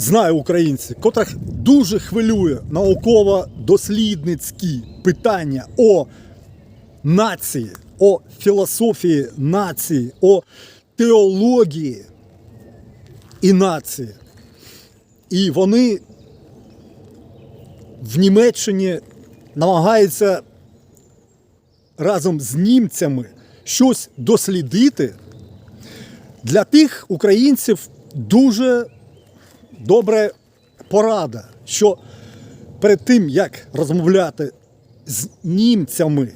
знаю українців, котрих дуже хвилює науково-дослідницькі питання о нації, о філософії нації, о теології і нації. І вони в Німеччині намагаються разом з німцями щось дослідити. Для тих українців дуже добра порада, що перед тим, як розмовляти з німцями,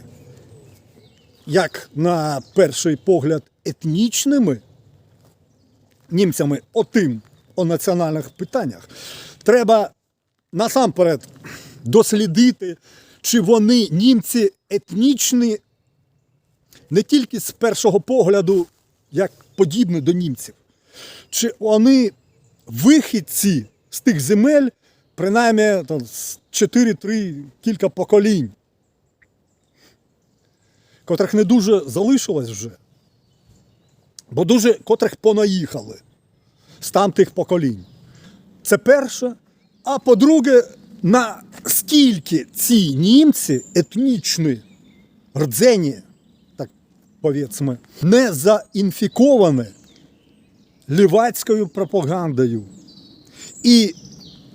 як на перший погляд етнічними німцями отим о національних питаннях, треба насамперед дослідити, чи вони німці етнічні не тільки з першого погляду, як подібні до німців, чи вони вихідці з тих земель, принаймні 4-3 кілька поколінь, котрих не дуже залишилось вже, бо дуже котрих понаїхали з тамтих поколінь. Це перше. А по-друге, наскільки ці німці етнічні, рдзені, так повіцьмо, не заінфіковані лівацькою пропагандою і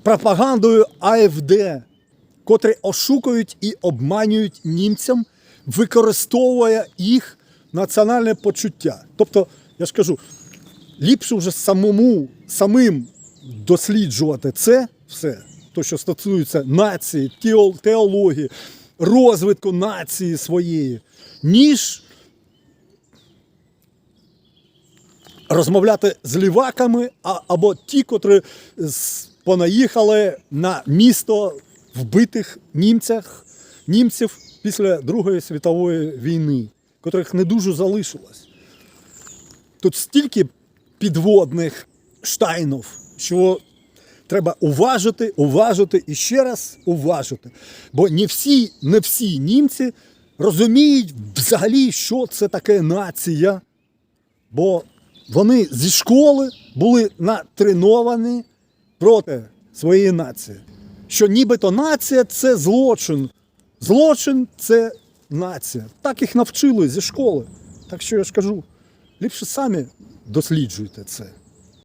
пропагандою АФД, котрі ошукують і обманюють німцям, використовує їх національне почуття. Тобто, я ж кажу, ліпше вже самому самим досліджувати це все, то, що стосується нації, теології, розвитку нації своєї, ніж розмовляти з ліваками, або ті, котрі понаїхали на місто вбитих німцях, німців після Другої світової війни, котрих не дуже залишилось. Тут стільки підводних штайнів, що треба уважити, уважити і ще раз уважити. Бо не всі, не всі німці розуміють взагалі, що це таке нація. Бо вони зі школи були натреновані проти своєї нації. Що нібито нація це злочин. Злочин це нація. Так їх навчили зі школи. Так що я ж кажу, ліпше самі досліджуйте це.